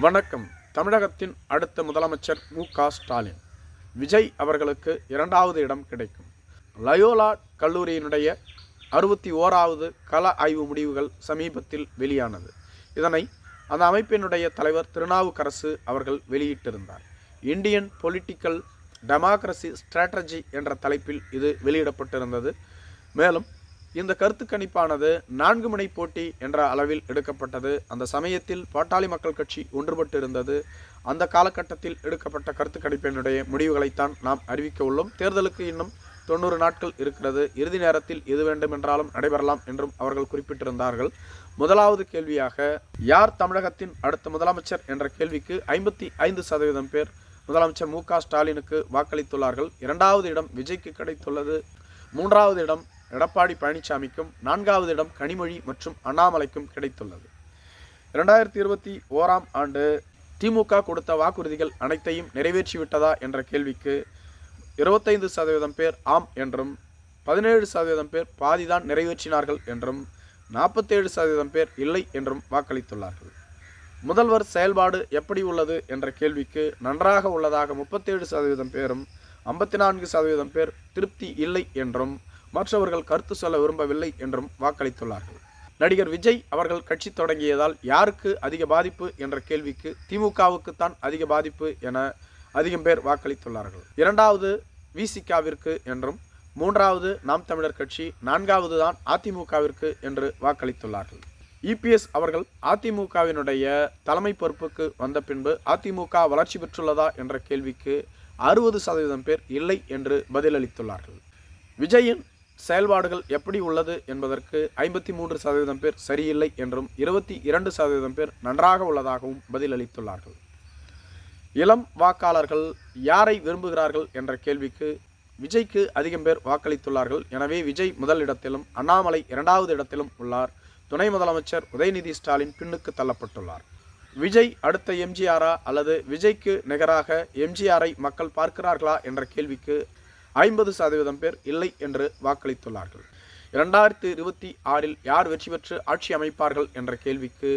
வணக்கம். தமிழகத்தின் அடுத்த முதலமைச்சர் மு க ஸ்டாலின். விஜய் அவர்களுக்கு இரண்டாவது இடம் கிடைக்கும். லயோலா கல்லூரியினுடைய அறுபத்தி ஓராவது கள ஆய்வு முடிவுகள் சமீபத்தில் வெளியானது. இதனை அந்த அமைப்பினுடைய தலைவர் திருநாவுக்கரசு அவர்கள் வெளியிட்டிருந்தார். இந்தியன் பொலிட்டிக்கல் டெமோக்ரஸி ஸ்ட்ராட்டஜி என்ற தலைப்பில் இது வெளியிடப்பட்டிருந்தது. மேலும் இந்த கருத்து கணிப்பானது நான்கு முனை போட்டி என்ற அளவில் எடுக்கப்பட்டது. அந்த சமயத்தில் பாட்டாளி மக்கள் கட்சி ஒன்றுபட்டு இருந்தது அந்த காலகட்டத்தில் எடுக்கப்பட்ட கருத்து கணிப்பினுடைய முடிவுகளைத்தான் நாம் அறிவிக்க உள்ளோம். தேர்தலுக்கு இன்னும் தொண்ணூறு நாட்கள் இருக்கிறது. இறுதி நேரத்தில் எது வேண்டுமென்றாலும் நடைபெறலாம் என்றும் அவர்கள் குறிப்பிட்டிருந்தார்கள். முதலாவது கேள்வியாக யார் தமிழகத்தின் அடுத்த முதலமைச்சர் என்ற கேள்விக்கு ஐம்பத்தி ஐந்து சதவீதம் பேர் முதலமைச்சர் மு க ஸ்டாலினுக்கு வாக்களித்துள்ளார்கள். இரண்டாவது இடம் விஜய்க்கு கிடைத்துள்ளது. மூன்றாவது இடம் எடப்பாடி பழனிசாமிக்கும் நான்காவது இடம் கனிமொழி மற்றும் அண்ணாமலைக்கும் கிடைத்துள்ளது. இரண்டாயிரத்தி இருபத்தி ஓராம் ஆண்டு திமுக கொடுத்த வாக்குறுதிகள் அனைத்தையும் நிறைவேற்றிவிட்டதா என்ற கேள்விக்கு இருபத்தைந்து சதவீதம் பேர் ஆம் என்றும் பதினேழு சதவீதம் பேர் பாதிதான் நிறைவேற்றினார்கள் என்றும் நாற்பத்தேழு சதவீதம் பேர் இல்லை என்றும் வாக்களித்துள்ளார்கள். முதல்வர் செயல்பாடு எப்படி உள்ளது என்ற கேள்விக்கு நன்றாக உள்ளதாக முப்பத்தேழு சதவீதம் பேரும் ஐம்பத்தி நான்கு சதவீதம் பேர் திருப்தி இல்லை என்றும் மற்றவர்கள் கருத்து சொல்ல விரும்பவில்லை என்றும் வாக்களித்துள்ளார்கள். நடிகர் விஜய் அவர்கள் கட்சி தொடங்கியதால் யாருக்கு அதிக பாதிப்பு என்ற கேள்விக்கு திமுகவுக்குத்தான் அதிக பாதிப்பு என அதிகம் பேர் வாக்களித்துள்ளார்கள். இரண்டாவது விசிகாவிற்கு என்றும் மூன்றாவது நாம் தமிழர் கட்சி நான்காவது தான் அதிமுகவிற்கு என்று வாக்களித்துள்ளார்கள். இபிஎஸ் அவர்கள் அதிமுகவினுடைய தலைமை பொறுப்புக்கு வந்த பின்பு அதிமுக வளர்ச்சி பெற்றுள்ளதா என்ற கேள்விக்கு அறுபது சதவீதம் பேர் இல்லை என்று பதிலளித்துள்ளார்கள். விஜயின் செயல்பாடுகள் எப்படி உள்ளது என்பதற்கு ஐம்பத்தி மூன்று சதவீதம் பேர் சரியில்லை என்றும் இருபத்தி இரண்டு சதவீதம் பேர் நன்றாக உள்ளதாகவும் பதிலளித்துள்ளார்கள். இளம் வாக்காளர்கள் யாரை விரும்புகிறார்கள் என்ற கேள்விக்கு விஜய்க்கு அதிகம் பேர் வாக்களித்துள்ளார்கள். எனவே விஜய் முதல் இடத்திலும் அண்ணாமலை இரண்டாவது இடத்திலும் உள்ளார். துணை முதலமைச்சர் உதயநிதி ஸ்டாலின் பின்னுக்கு தள்ளப்பட்டுள்ளார். விஜய் அடுத்த எம்ஜிஆரா அல்லது விஜய்க்கு நிகராக எம்ஜிஆரை மக்கள் பார்க்கிறார்களா என்ற கேள்விக்கு ஐம்பது சதவீதம் பேர் இல்லை என்று வாக்களித்துள்ளார்கள். இரண்டாயிரத்தி இருபத்தி ஆறில் யார் வெற்றி பெற்று ஆட்சி அமைப்பார்கள் என்ற கேள்விக்கு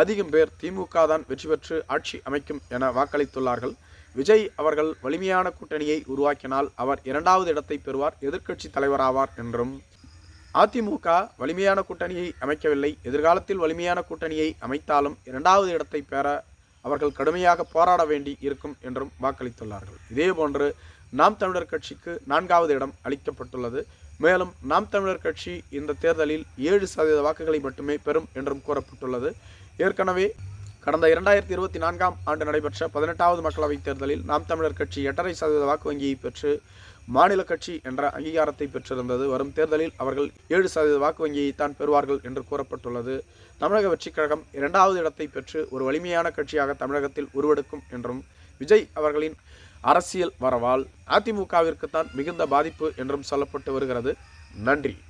அதிகம் பேர் திமுக தான் வெற்றி பெற்று ஆட்சி அமைக்கும் என வாக்களித்துள்ளார்கள். விஜய் அவர்கள் வலிமையான கூட்டணியை உருவாக்கினால் அவர் இரண்டாவது இடத்தை பெறுவார் எதிர்க்கட்சி தலைவராவார் என்றும். அதிமுக வலிமையான கூட்டணியை அமைக்கவில்லை. எதிர்காலத்தில் வலிமையான கூட்டணியை அமைத்தாலும் இரண்டாவது இடத்தை பெற அவர்கள் கடுமையாக போராட வேண்டி இருக்கும் என்றும் வாக்களித்துள்ளார்கள். இதேபோன்று நாம் தமிழர் கட்சிக்கு நான்காவது இடம் அளிக்கப்பட்டுள்ளது. மேலும் நாம் தமிழர் கட்சி இந்த தேர்தலில் ஏழு சதவீத வாக்குகளை மட்டுமே பெறும் என்றும் கூறப்பட்டுள்ளது. ஏற்கனவே கடந்த இரண்டாயிரத்தி இருபத்தி நான்காம் ஆண்டு நடைபெற்ற பதினெட்டாவது மக்களவைத் தேர்தலில் நாம் தமிழர் கட்சி எட்டரை சதவீத வாக்கு வங்கியை பெற்று மாநில கட்சி என்ற அங்கீகாரத்தை பெற்றிருந்தது. வரும் தேர்தலில் அவர்கள் ஏழு சதவீத வாக்கு வங்கியை தான் பெறுவார்கள் என்று கூறப்பட்டுள்ளது. தமிழக வெற்றிக் கழகம் இரண்டாவது இடத்தை பெற்று ஒரு வலிமையான கட்சியாக தமிழகத்தில் உருவெடுக்கும் என்றும் விஜய் அவர்களின் அரசியல் வரவால் அதிமுகவிற்குத்தான் மிகுந்த பாதிப்பு என்றும் சொல்லப்பட்டு வருகிறது. நன்றி.